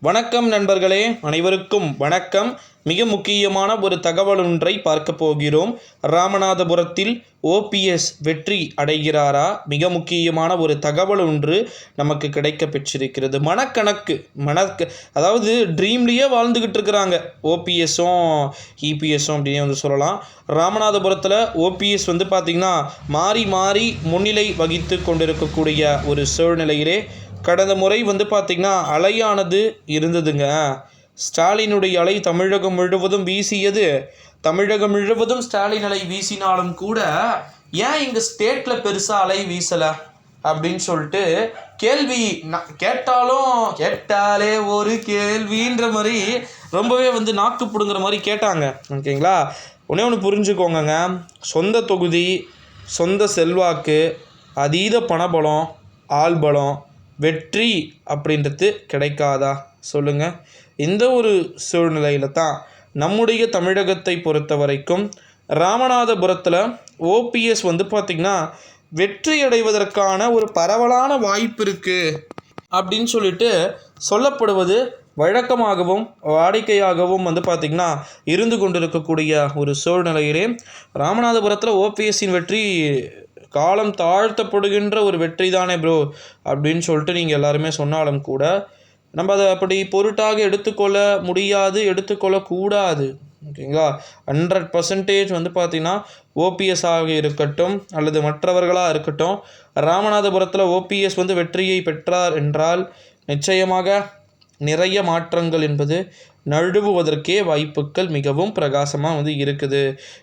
வணக்கம் நண்பர்களே அனைவருக்கும் வணக்கம். மிக முக்கியமான ஒரு தகவல் ஒன்றை பார்க்க போகிறோம். ராமநாதபுரத்தில் ஓபிஎஸ் வெற்றி அடைகிறாரா? மிக முக்கியமான ஒரு தகவல் ஒன்று நமக்கு கிடைக்க பெற்றிருக்கிறது. மனக்கணக்கு மனக்கு அதாவது ட்ரீம்லேயே வாழ்ந்துக்கிட்டு இருக்கிறாங்க. ஓபிஎஸும் இபிஎஸும் அப்படின்னு வந்து சொல்லலாம். ராமநாதபுரத்தில் ஓபிஎஸ் வந்து பார்த்திங்கன்னா மாறி மாறி முன்னிலை வகித்து கொண்டிருக்கக்கூடிய ஒரு சூழ்நிலையிலே கடந்த முறை வந்து பார்த்திங்கன்னா அலையானது இருந்ததுங்க. ஸ்டாலினுடைய அலை தமிழகம் முழுவதும் வீசியது. தமிழகம் முழுவதும் ஸ்டாலின் அலை வீசினாலும் கூட ஏன் எங்கள் ஸ்டேட்டில் பெருசாக அலை வீசலை அப்படின்னு சொல்லிட்டு கேள்வி நான் கேட்டாலும் கேட்டாலே ஒரு கேள்வின்ற மாதிரி ரொம்பவே வந்து நாக்கு பிடுங்குற மாதிரி கேட்டாங்க. ஓகேங்களா? ஒன்றே ஒன்று புரிஞ்சுக்கோங்கங்க. சொந்த தொகுதி சொந்த செல்வாக்கு அதீத பணபலம் ஆள்பலம் வெற்றி அப்படின்றது கிடைக்காதா? சொல்லுங்கள் இந்த ஒரு சூழ்நிலையில் தான் நம்முடைய தமிழகத்தை பொறுத்த வரைக்கும் ராமநாதபுரத்தில் ஓபிஎஸ் வந்து பார்த்திங்கன்னா வெற்றி அடைவதற்கான ஒரு பரவலான வாய்ப்பு இருக்குது அப்படின்னு சொல்லிட்டு சொல்லப்படுவது வழக்கமாகவும் வாடிக்கையாகவும் வந்து பார்த்திங்கன்னா இருந்து கொண்டிருக்கக்கூடிய ஒரு சூழ்நிலையிலே ராமநாதபுரத்தில் ஓபிஎஸ்ஸின் வெற்றி காலம் தாழ்த்தப்படுகின்ற ஒரு வெற்றி தானே ப்ரோ அப்படின்னு சொல்லிட்டு நீங்கள் எல்லாருமே சொன்னாலும் கூட நம்ம அதை அப்படி பொருட்டாக எடுத்துக்கொள்ள முடியாது எடுத்துக்கொள்ளக்கூடாது. ஓகேங்களா? ஹண்ட்ரட் பர்சன்டேஜ் வந்து பார்த்திங்கன்னா ஓபிஎஸ் ஆக இருக்கட்டும் அல்லது மற்றவர்களாக இருக்கட்டும் ராமநாதபுரத்தில் ஓபிஎஸ் வந்து வெற்றியை பெற்றார் என்றால் நிச்சயமாக நிறைய மாற்றங்கள் என்பது நழுவுவதற்கே வாய்ப்புகள் மிகவும் பிரகாசமாக வந்து இருக்குது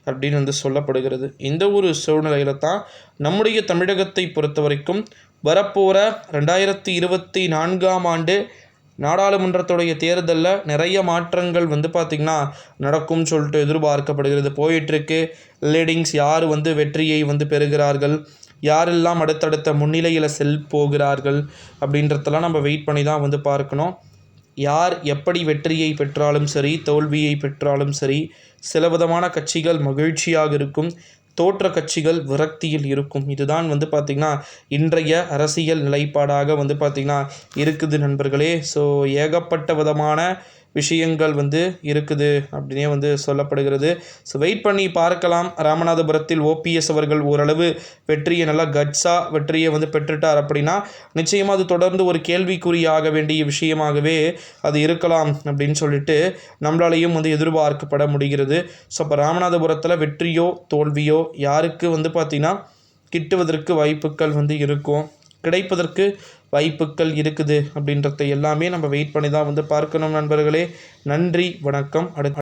அப்படின்னு வந்து சொல்லப்படுகிறது. இந்த ஒரு சூழ்நிலையில தான் நம்முடைய தமிழகத்தை பொறுத்த வரைக்கும் வரப்போகிற ரெண்டாயிரத்தி இருபத்தி நான்காம் ஆண்டு நாடாளுமன்றத்துடைய தேர்தலில் நிறைய மாற்றங்கள் வந்து பார்த்திங்கன்னா நடக்கும்னு சொல்லிட்டு எதிர்பார்க்கப்படுகிறது. போயிட்டுருக்கு. லீடிங்ஸ் யார் வந்து வெற்றியை வந்து பெறுகிறார்கள்? யாரெல்லாம் அடுத்தடுத்த முன்னிலையில் செல் போகிறார்கள்? அப்படின்றதெல்லாம் நம்ம வெயிட் பண்ணி தான் வந்து பார்க்கணும். யார் எப்படி வெற்றியை பெற்றாலும் சரி தோல்வியை பெற்றாலும் சரி சில விதமான கட்சிகள் மகிழ்ச்சியாக இருக்கும் தோற்ற கட்சிகள் விரக்தியில் இருக்கும். இதுதான் வந்து பார்த்திங்கன்னா இன்றைய அரசியல் நிலைப்பாடாக வந்து பார்த்திங்கன்னா இருக்குது நண்பர்களே. ஸோ ஏகப்பட்ட விதமான விஷயங்கள் வந்து இருக்குது அப்படின்னே வந்து சொல்லப்படுகிறது. ஸோ வெயிட் பண்ணி பார்க்கலாம். ராமநாதபுரத்தில் ஓபிஎஸ் அவர்கள் ஓரளவு வெற்றியை நல்லா கட்ஸாக வெற்றியை வந்து பெற்றுட்டார் அப்படின்னா நிச்சயமாக அது தொடர்ந்து ஒரு கேள்விக்குறியாக வேண்டிய விஷயமாகவே அது இருக்கலாம் அப்படின்னு சொல்லிட்டு நம்மளாலையும் வந்து எதிர்பார்க்கப்பட முடிகிறது. ஸோ அப்போ ராமநாதபுரத்தில் வெற்றியோ தோல்வியோ யாருக்கு வந்து பார்த்திங்கன்னா கிட்டுவதற்கு வாய்ப்புகள் வந்து இருக்கும். கிடைப்பதற்கு வாய்ப்புகள் இருக்குது அப்படின்றத எல்லாமே நம்ம வெயிட் பண்ணி தான் வந்து பார்க்கணும் நண்பர்களே. நன்றி வணக்கம். அடுத்த